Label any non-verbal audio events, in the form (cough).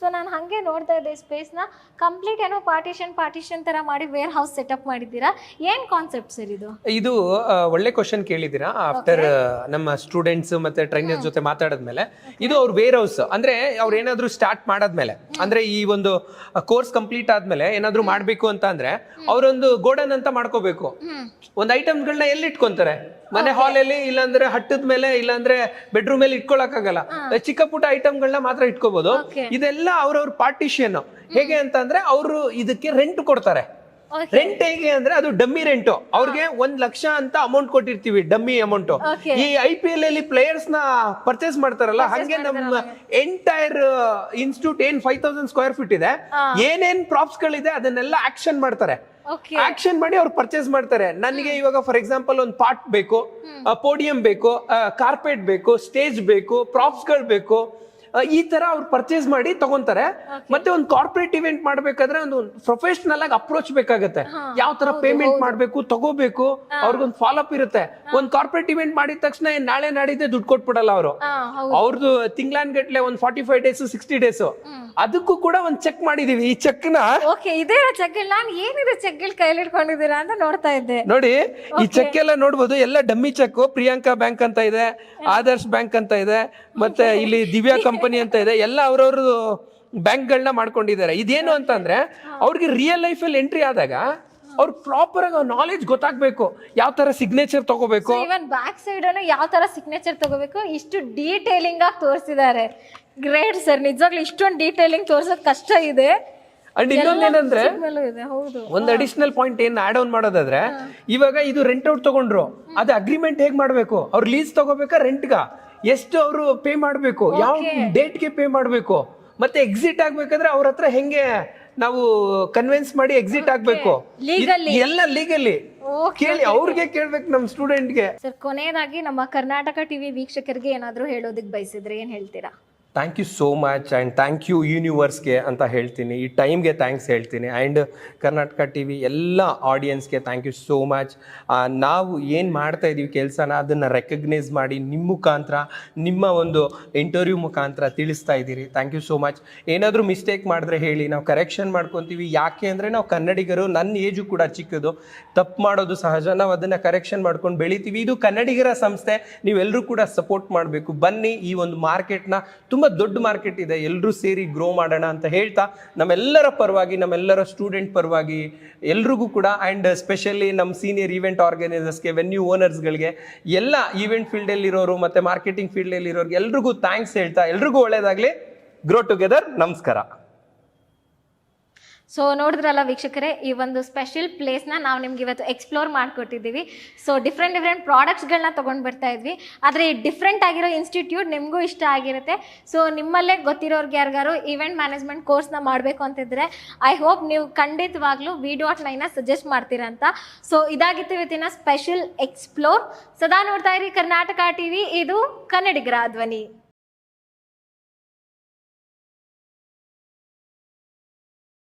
So ನಾನು ಹಾಗೆ ನೋಡ್ತಾ ಇದ್ದೆ ಸ್ಪೇಸ್ನ ಕಂಪ್ಲೀಟ್ ಏನೋ ಪಾರ್ಟಿಷನ್ ಪಾರ್ಟಿಷನ್ ಥರ ಮಾಡಿ ವೇರ್ ಹೌಸ್ ಸೆಟಪ್ ಮಾಡಿದ್ದೀರಾ? ಏನು ಕಾನ್ಸೆಪ್ಟ್ ಸರ್ ಇದು? ಇದು ಆ, ಒಳ್ಳೆ ಕ್ವಶನ್ ಕೇಳಿದ್ದೀರಾ? ಆಫ್ಟರ್ ನಮ್ಮ ಸ್ಟೂಡೆಂಟ್ಸ್ ಮತ್ತೆ ಟ್ರೈನರ್ ಜೊತೆ ಮಾತಾಡಿದ್ಮೇಲೆ. ಇದು ಅವ್ರ ವೇರ್ ಹೌಸ್ ಅಂದ್ರೆ ಅವ್ರು ಏನಾದ್ರು ಸ್ಟಾರ್ಟ್ ಮಾಡಾದ್ಮೇಲೆ. ಅಂದ್ರೆ ಈ ಒಂದು ಕೋರ್ಸ್ ಕಂಪ್ಲೀಟ್ ಆದ್ಮೇಲೆ ಏನಾದ್ರೂ ಮಾಡ್ಬೇಕು ಅಂತ ಅಂದ್ರೆ ಅವರೊಂದು ಗೋಡನ್ ಅಂತ ಮಾಡ್ಕೋಬೇಕು. ಒಂದ್ ಐಟಮ್ಗಳನ್ನ ಎಲ್ಲಿ ಇಟ್ಕೊಂತಾರೆ ಮನೆ ಹಾಲಲ್ಲಿ ಇಲ್ಲಾಂದ್ರೆ ಹಟ್ಟದ ಮೇಲೆ ಇಲ್ಲಾಂದ್ರೆ ಬೆಡ್ರೂಮ್ ಮೇಲೆ ಇಟ್ಕೊಳಕ್ಕಾಗಲ್ಲ. ಚಿಕ್ಕ ಪುಟ್ಟ ಐಟಮ್ಗಳನ್ನ ಮಾತ್ರ ಇಟ್ಕೋಬಹುದು ಇದೆಲ್ಲ ಅವ್ರವ್ರ ಪಾರ್ಟಿಷಿಯನ್ ಹೇಗೆ ಅಂತ ಅಂದ್ರೆ ಅವರು ಇದಕ್ಕೆ ರೆಂಟ್ ಕೊಡ್ತಾರೆ. ರೆಂಟ್ ಹೇಗೆ ಅಂದ್ರೆ ಅದು ಡಮ್ಮಿ ರೆಂಟ್ ಅವ್ರಿಗೆ ಒಂದ್ ಲಕ್ಷ ಅಂತ ಅಮೌಂಟ್ ಕೊಟ್ಟಿರ್ತೀವಿ ಡಮ್ಮಿ ಅಮೌಂಟ್ ಈ ಐ ಪಿ ಎಲ್ ಅಲ್ಲಿ ಪ್ಲೇಯರ್ಸ್ನ ಪರ್ಚೇಸ್ ಮಾಡ್ತಾರಲ್ಲ ಹಾಗೆ ನಮ್ಮ ಎಂಟೈರ್ ಇನ್ಸ್ಟಿಟ್ಯೂಟ್ ಏನ್ ಫೈವ್ ತೌಸಂಡ್ ಸ್ಕ್ವೇರ್ ಫೀಟ್ ಇದೆ ಏನೇನ್ ಪ್ರಾಪ್ಸ್ ಗಳಿದೆ ಅದನ್ನೆಲ್ಲ ಆಕ್ಷನ್ ಮಾಡ್ತಾರೆ. ಆಕ್ಷನ್ ಮಾಡಿ ಅವ್ರು ಪರ್ಚೇಸ್ ಮಾಡ್ತಾರೆ. ನನಗೆ ಇವಾಗ ಫಾರ್ ಎಕ್ಸಾಂಪಲ್ ಒಂದು ಪಾಟ್ ಬೇಕು ಪೋಡಿಯಂ ಬೇಕು ಕಾರ್ಪೆಟ್ ಬೇಕು ಸ್ಟೇಜ್ ಬೇಕು ಪ್ರಾಪ್ಸ್ಗಳು ಬೇಕು. ಈ ತರ ಅವ್ರು ಪರ್ಚೇಸ್ ಮಾಡಿ ತಗೊಂತಾರೆ. ಮತ್ತೆ ಒಂದು ಕಾರ್ಪೊರೇಟ್ ಇವೆಂಟ್ ಮಾಡ್ಬೇಕಾದ್ರೆ ಒಂದು ಪ್ರೊಫೆಷನಲ್ ಆಗಿ ಅಪ್ರೋಚ್ ಬೇಕಾಗತ್ತೆ. ಯಾವ ತರ ಪೇಮೆಂಟ್ ಮಾಡ್ಬೇಕು ತಗೋಬೇಕು ಅವ್ರಿಗೊಂದು ಫಾಲೋ ಅಪ್ ಇರುತ್ತೆ ಒಂದ್ ಕಾರ್ಪೊರೇಟ್ ಇವೆಂಟ್ ಮಾಡಿದ ತಕ್ಷಣ ನಾಳೆ ನಾಡಿದ್ದೆ ದುಡ್ಡು ಕೊಟ್ಬಿಡಲ್ಲ ಅವರು. ಅವ್ರದ್ದು ತಿಂಗ್ಳಾನ್ ಗಟ್ಲೆ ಒಂದ್ forty five days sixty days ಅದಕ್ಕೂ ಕೂಡ ಒಂದ್ ಚೆಕ್ ಮಾಡಿದೀವಿ. ಈ ಚೆಕ್ನ ಓಕೆ ಇದೇ ಚೆಕ್ ನಾನು ಏನಿದೆ ಚೆಕ್ ಕೈಲಿ ಇಟ್ಕೊಂಡಿದ್ದೀರಾ ಅಂತ ನೋಡ್ತಾ ಇದ್ದೆ. ನೋಡಿ ಈ ಚೆಕ್ ಎಲ್ಲ ನೋಡ್ಬೋದು. ಎಲ್ಲ ಡಮ್ಮಿ ಚೆಕ್ ಪ್ರಿಯಾಂಕಾ ಬ್ಯಾಂಕ್ ಅಂತ ಇದೆ ಆದರ್ಶ್ ಬ್ಯಾಂಕ್ ಅಂತ ಇದೆ ಮತ್ತೆ ಇಲ್ಲಿ ದಿವ್ಯಾ (laughs) ಕಂಪನಿ ಅಂತ ಇದೆ ಎಲ್ಲ ಅವ್ರವ್ರದ್ದು ಬ್ಯಾಂಕ್ಗಳನ್ನ ಮಾಡ್ಕೊಂಡಿದ್ದಾರೆ. ಇದೇನು ಅಂತಂದ್ರೆ ಅವ್ರಿಗೆ ರಿಯಲ್ ಲೈಫಲ್ಲಿ ಎಂಟ್ರಿ ಆದಾಗ ಅವ್ರ ಪ್ರಾಪರ್ ಆಗಿ ನಾಲೆಜ್ ಗೊತ್ತಾಗ್ಬೇಕು ಯಾವ ತರ ಸಿಗ್ನೇಚರ್ ತಗೋಬೇಕು. ಇವನ್ ಬ್ಯಾಕ್ ಸೈಡ್ ಯಾವ ತರ ಸಿಗ್ನೇಚರ್ ತಗೋಬೇಕು ಇಷ್ಟು ಡೀಟೇಲಿಂಗ್ ಆಗಿ ತೋರಿಸಿದ್ದಾರೆ. ಗ್ರೇಟ್ ಸರ್ ನಿಜವಾಗ್ಲೂ ಇಷ್ಟೊಂದು ಡೀಟೇಲಿಂಗ್ ತೋರ್ಸೋದ್ ಕಷ್ಟ ಇದೆ. ಅಂಡ್ ಇನ್ನೊಂದೇನಂದ್ರೆ ಒಂದ್ ಅಡಿಷನಲ್ ಪಾಯಿಂಟ್ ಏನ್ ಆಡ್ ಆನ್ ಮಾಡೋದಾದ್ರೆ ಇವಾಗ ಇದು ರೆಂಟ್ ಔಟ್ ತಗೊಂಡ್ರು ಅದು ಅಗ್ರಿಮೆಂಟ್ ಹೇಗ್ ಮಾಡ್ಬೇಕು? ಅವ್ರು ಲೀಸ್ ತಗೋಬೇಕಾ ರೆಂಟ್ಗ ಎಷ್ಟು ಅವರು ಪೇ ಮಾಡಬೇಕು? ಯಾವ ಡೇಟ್ಗೆ ಪೇ ಮಾಡಬೇಕು? ಮತ್ತೆ ಎಕ್ಸಿಟ್ ಆಗ್ಬೇಕಂದ್ರೆ ಅವ್ರ ಹತ್ರ ಹೆಂಗೆ ನಾವು ಕನ್ವಿನ್ಸ್ ಮಾಡಿ ಎಕ್ಸಿಟ್ ಆಗ್ಬೇಕು. ಎಲ್ಲ ಲೀಗಲಿ ಕೇಳಿ ಅವ್ರಿಗೆ ಕೇಳ್ಬೇಕು ನಮ್ ಸ್ಟೂಡೆಂಟ್ಗೆ ಸರ್ ಕೊನೆಯದಾಗಿ ನಮ್ಮ ಕರ್ನಾಟಕ ಟಿವಿ ವೀಕ್ಷಕರಿಗೆ ಏನಾದರೂ ಹೇಳೋದಕ್ಕೆ ಬಯಸಿದ್ರೆ ಏನು ಹೇಳ್ತೀರಾ? Thank you so much and thank you ಯೂನಿವರ್ಸ್ಗೆ ಅಂತ ಹೇಳ್ತೀನಿ. ಈ ಟೈಮ್ಗೆ ಥ್ಯಾಂಕ್ಸ್ ಹೇಳ್ತೀನಿ. ಆ್ಯಂಡ್ ಕರ್ನಾಟಕ ಟಿ ವಿ ಎಲ್ಲ ಆಡಿಯನ್ಸ್ಗೆ ಥ್ಯಾಂಕ್ ಯು ಸೋ ಮಚ್ ನಾವು ಏನು ಮಾಡ್ತಾ ಇದ್ದೀವಿ ಕೆಲಸನ ಅದನ್ನು ರೆಕಗ್ನೈಸ್ ಮಾಡಿ ನಿಮ್ಮ ಮುಖಾಂತರ, ನಿಮ್ಮ ಒಂದು ಇಂಟರ್ವ್ಯೂ ಮುಖಾಂತರ ತಿಳಿಸ್ತಾ ಇದ್ದೀರಿ. ಥ್ಯಾಂಕ್ ಯು ಸೋ ಮಚ್ ಏನಾದರೂ ಮಿಸ್ಟೇಕ್ ಮಾಡಿದ್ರೆ ಹೇಳಿ. ನಾವು ಕರೆಕ್ಷನ್ ಮಾಡ್ಕೊತೀವಿ. ಯಾಕೆ ಅಂದರೆ ನಾವು ಕನ್ನಡಿಗರು ನನ್ನ ಏಜು ಕೂಡ ಚಿಕ್ಕದು. ತಪ್ಪು ಮಾಡೋದು ಸಹಜ. ನಾವು ಅದನ್ನು ಕರೆಕ್ಷನ್ ಮಾಡ್ಕೊಂಡು ಬೆಳಿತೀವಿ. ಇದು ಕನ್ನಡಿಗರ ಸಂಸ್ಥೆ. ನೀವೆಲ್ಲರೂ ಕೂಡ ಸಪೋರ್ಟ್ ಮಾಡಬೇಕು. ಬನ್ನಿ ಈ ಒಂದು ಮಾರ್ಕೆಟ್ನ ತುಂಬ ದೊಡ್ಡ ಮಾರ್ಕೆಟ್ ಇದೆ. ಎಲ್ಲರೂ ಸೇರಿ ಗ್ರೋ ಮಾಡೋಣ ಅಂತ ಹೇಳ್ತಾ ನಮ್ಮೆಲ್ಲರ ಪರವಾಗಿ, ನಮ್ಮೆಲ್ಲರ ಸ್ಟೂಡೆಂಟ್ ಪರವಾಗಿ, ಎಲ್ರಿಗೂ ಕೂಡ ಆ್ಯಂಡ್ ಸ್ಪೆಷಲಿ ನಮ್ಮ ಸೀನಿಯರ್ ಈವೆಂಟ್ ಆರ್ಗನೈಸರ್ಸ್ಗೆ ವೆನ್ಯೂ ಓನರ್ಸ್ಗಳಿಗೆ ಎಲ್ಲ ಈವೆಂಟ್ ಫೀಲ್ಡಲ್ಲಿರೋರು ಮತ್ತು ಮಾರ್ಕೆಟಿಂಗ್ ಫೀಲ್ಡಲ್ಲಿರೋರಿಗೆ ಎಲ್ರಿಗೂ ಥ್ಯಾಂಕ್ಸ್ ಹೇಳ್ತಾ, ಎಲ್ರಿಗೂ ಒಳ್ಳೆಯದಾಗಲಿ ಗ್ರೋ ಟುಗೆದರ್ ನಮಸ್ಕಾರ. ಸೊ ನೋಡಿದ್ರಲ್ಲ ವೀಕ್ಷಕರೇ, ಈ ಒಂದು ಸ್ಪೆಷಲ್ ಪ್ಲೇಸ್ನ ನಾವು ನಿಮ್ಗೆ ಇವತ್ತು ಎಕ್ಸ್ಪ್ಲೋರ್ ಮಾಡಿಕೊಟ್ಟಿದ್ದೀವಿ. ಸೊ ಡಿಫ್ರೆಂಟ್ ಡಿಫ್ರೆಂಟ್ ಪ್ರಾಡಕ್ಟ್ಸ್ಗಳನ್ನ ತೊಗೊಂಡು ಬರ್ತಾ ಇದ್ವಿ. ಆದರೆ ಈ ಡಿಫ್ರೆಂಟ್ ಆಗಿರೋ ಇನ್ಸ್ಟಿಟ್ಯೂಟ್ ನಿಮಗೂ ಇಷ್ಟ ಆಗಿರುತ್ತೆ. ಸೊ ನಿಮ್ಮಲ್ಲೇ ಗೊತ್ತಿರೋರ್ಗೆ ಯಾರಿಗಾರು ಈವೆಂಟ್ ಮ್ಯಾನೇಜ್ಮೆಂಟ್ ಕೋರ್ಸ್ನ ಮಾಡಬೇಕು ಅಂತಿದ್ರೆ ಐ ಹೋಪ್ ನೀವು ಖಂಡಿತವಾಗ್ಲೂ ವಿಡಿಯೋ ಡಾಟ್ ನೈನ ಸಜೆಸ್ಟ್ ಮಾಡ್ತೀರಾ ಅಂತ. ಸೊ ಇದಾಗಿತ್ತು ಇವತ್ತಿನ ಸ್ಪೆಷಲ್ ಎಕ್ಸ್ಪ್ಲೋರ್ ಸದಾ ನೋಡ್ತಾ ಇರಿ ಕರ್ನಾಟಕ ಟಿವಿ ಇದು ಕನ್ನಡಿಗರ ಧ್ವನಿ